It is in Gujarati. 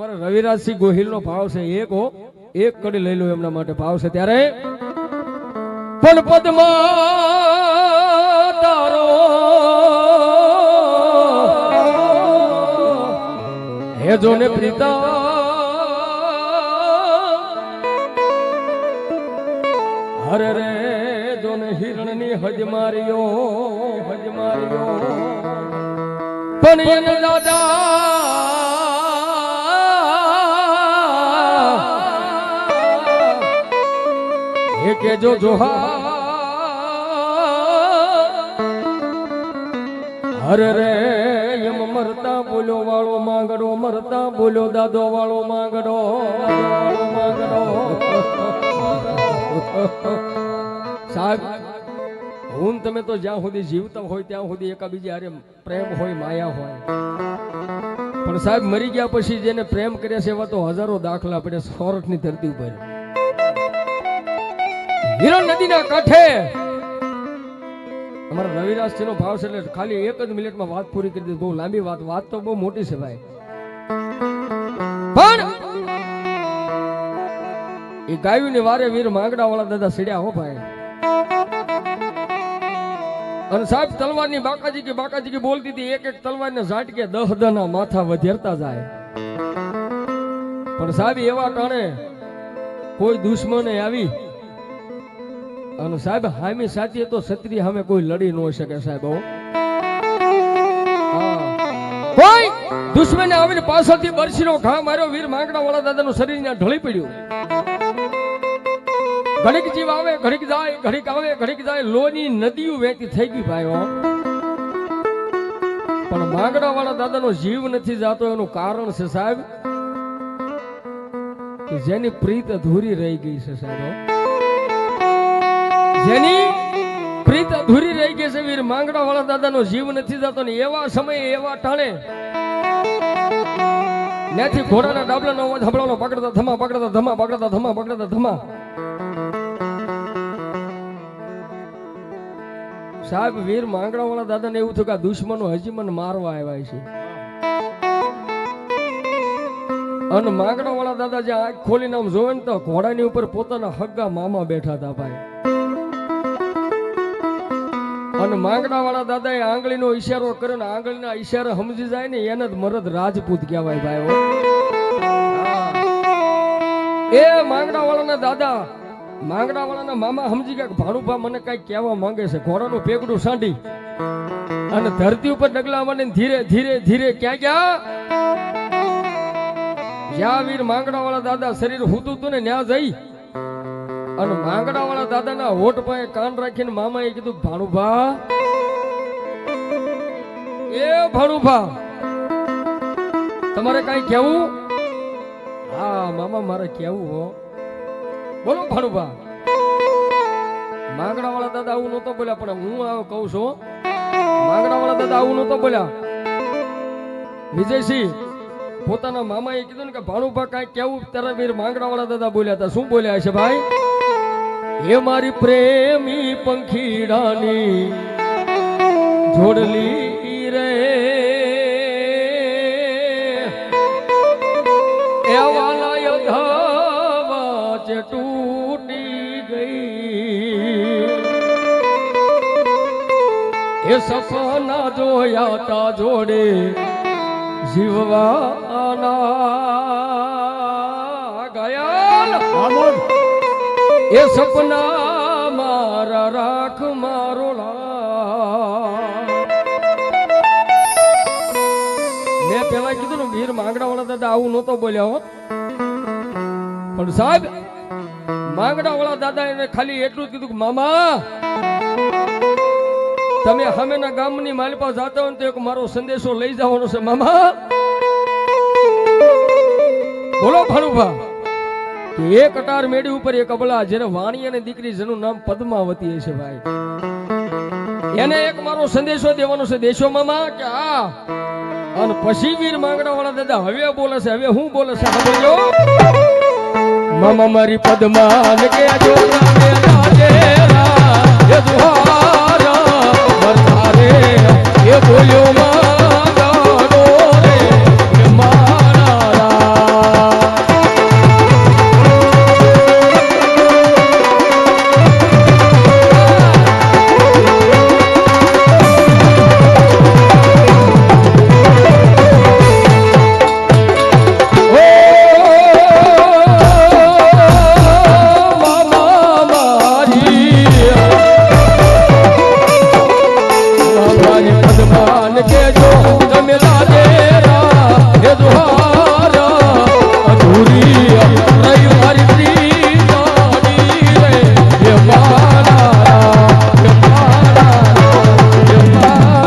અમારા રવિરાજસિંહ ગોહિલનો ભાવ છે એક, હો. એક કડી લઈ લો એમના માટે ભાવ છે ત્યારે. પણ પદમા તારો. હે જોને પ્રીતા. હરે રે જોને હિરણની હજ માર્યો હજ માર્યો. પણ દાદા કે જો જોહા. હર રે, એમ મરતા બોલો વાળો માંગડો, મરતા બોલો દાદો વાળો માંગડો માંગડો. સાહેબ, હું તમે તો જ્યાં સુધી જીવતા હોય ત્યાં સુધી એકાબીજી અરે પ્રેમ હોય, માયા હોય. પણ સાહેબ, મરી ગયા પછી જેને પ્રેમ કર્યા છે એવા તો હજારો દાખલા પડે સોરઠની ધરતી ઉપર. હિરણ નદીના કાંઠે. અમારા રવિદાસજી નો ભાવ છે એટલે ખાલી એક જ મિનિટમાં વાત પૂરી કરી દીધી. બહુ લાંબી વાત. વાત તો બહુ મોટી છે ભાઈ. પણ એ ગાયું ની વારે વીર માંગડા વાળા દાદા સીડ્યા હો ભાઈ. અને સાહેબ, તલવારની બાકાજી કે બાકાજી કે બોલતી હતી, એક એક તલવાર ને ઝાટ કે દહ દના માથા વધેરતા જાય. પણ સાહેબ, એવા કારણે કોઈ દુશ્મને આવી અને સાહેબ, હામી સાચી તો ક્ષત્રિય સામે કોઈ લડી ન શકે સાહેબ. કોઈ દુશ્મને આવીને પાછળથી બરસીનો ઘા માર્યો, વીર માંગડા વાળા દાદાનું શરીર ત્યાં ઢળી પડ્યું ઘડીક જીવ આવે, ઘડીક જાય, ઘડીક આવે, ઘડીક જાય, લોની નદીઓ વહેતી થઈ ગઈ ભાઈઓ પણ માંગડા વાળા દાદાનો જીવ નથી જાતો, એનું કારણ છે સાહેબ જેની પ્રીત અધૂરી રહી ગઈ છે સાહેબ. જેની પ્રીત અધૂરી રહી ગઈ છે વીર માંગડા વાળા દાદાનો જીવ નથી જતો ને એવા સમયે એવા ટાણે ત્યાંથી ઘોડાના ડાબલાનો અવાજ સાંભળવાનો પકડતા ધમા પકડતા ધમા પકડતા ધમા પકડતા ધમા. સાહેબ, વીર માંગડા વાળા દાદાને એવું થયું કે દુશ્મનો હજી મને મારવા આવ્યા છે. અને માંગડા વાળા દાદા જે આંખ ખોલીને આમ જોવે ને તો ઘોડાની ઉપર પોતાના હગ્ગા મામા બેઠા હતા ભાઈ. અને માંગડા વાળા દાદા એ આંગળીનો ઈશારો કર્યો ને આંગળીના ઈશારો સમજી જાય ને એને જ મરદ રાજપૂત કહેવાય ભાઈ એ માંગડા વાળાના દાદા માંગડા વાળાના મામા સમજી ગયા કે ભાણુભા મને કઈ કહેવા માંગે છે. ઘોડાનું પેગડું સાંડી અને ધરતી ઉપર ડગલા મને ધીરે ધીરે ધીરે ક્યાં ગયા? જ્યાં વીર માંગડા વાળા દાદા શરીર હુતું હતું ને ત્યાં જઈ અને માંગડા વાળા દાદાના હોઠ પાસે કાન રાખીને મામાએ કીધું, ભાણુભા. એ ભાણુભા, તમારે કઈ કેવું હા, મામા, મારે કેવું હો. બોલો ભાણુભા. માંગડા વાળા દાદા આવું નતો બોલ્યા, પણ હું આ કહું છું. માંગડા વાળા દાદા આવું નતો બોલ્યા. વિજયસિંહ, પોતાના મામાએ કીધું ને કે ભાણુભા કાંઈ કેવું ત્યારે વીર માંગડા વાળા દાદા બોલ્યા હતા. શું બોલ્યા છે ભાઈ? હે મારી પ્રેમી પંખીડાની જોડલી રે. એ વાલા યધાવા જે તૂટી ગઈ. હે સપના જોયા તા જોડે જીવવાના. ગયાલ એ સપના મારા રાખ મારો. મેં પેલા કીધું ને, વીર માંગડા વાળા દાદા આવું નહોતો બોલ્યા હોત. પણ સાહેબ માંગડા વાળા દાદા એને ખાલી એટલું જ કીધું કે, મામા, તમે હમેના ગામની માલપા જાતા હોય તો એક મારો સંદેશો લઈ જવાનો છે, મામા. બોલો ભાણુભા કે એક અટાર મેડી ઉપર એક અબલા જેને વાણી અને દીકરી જેનું નામ પદ્માવતી છે ભાઈ. એને એક મારો સંદેશો દેવાનો છે, દેશો મામા, કે આ, અને પછી વીર માંગડા વાળા દાદા હવે બોલે છે, હવે હું બોલે છે સાંભળજો મામા મારી પદ્મા કે જો રાજે એ એ બોલ્યો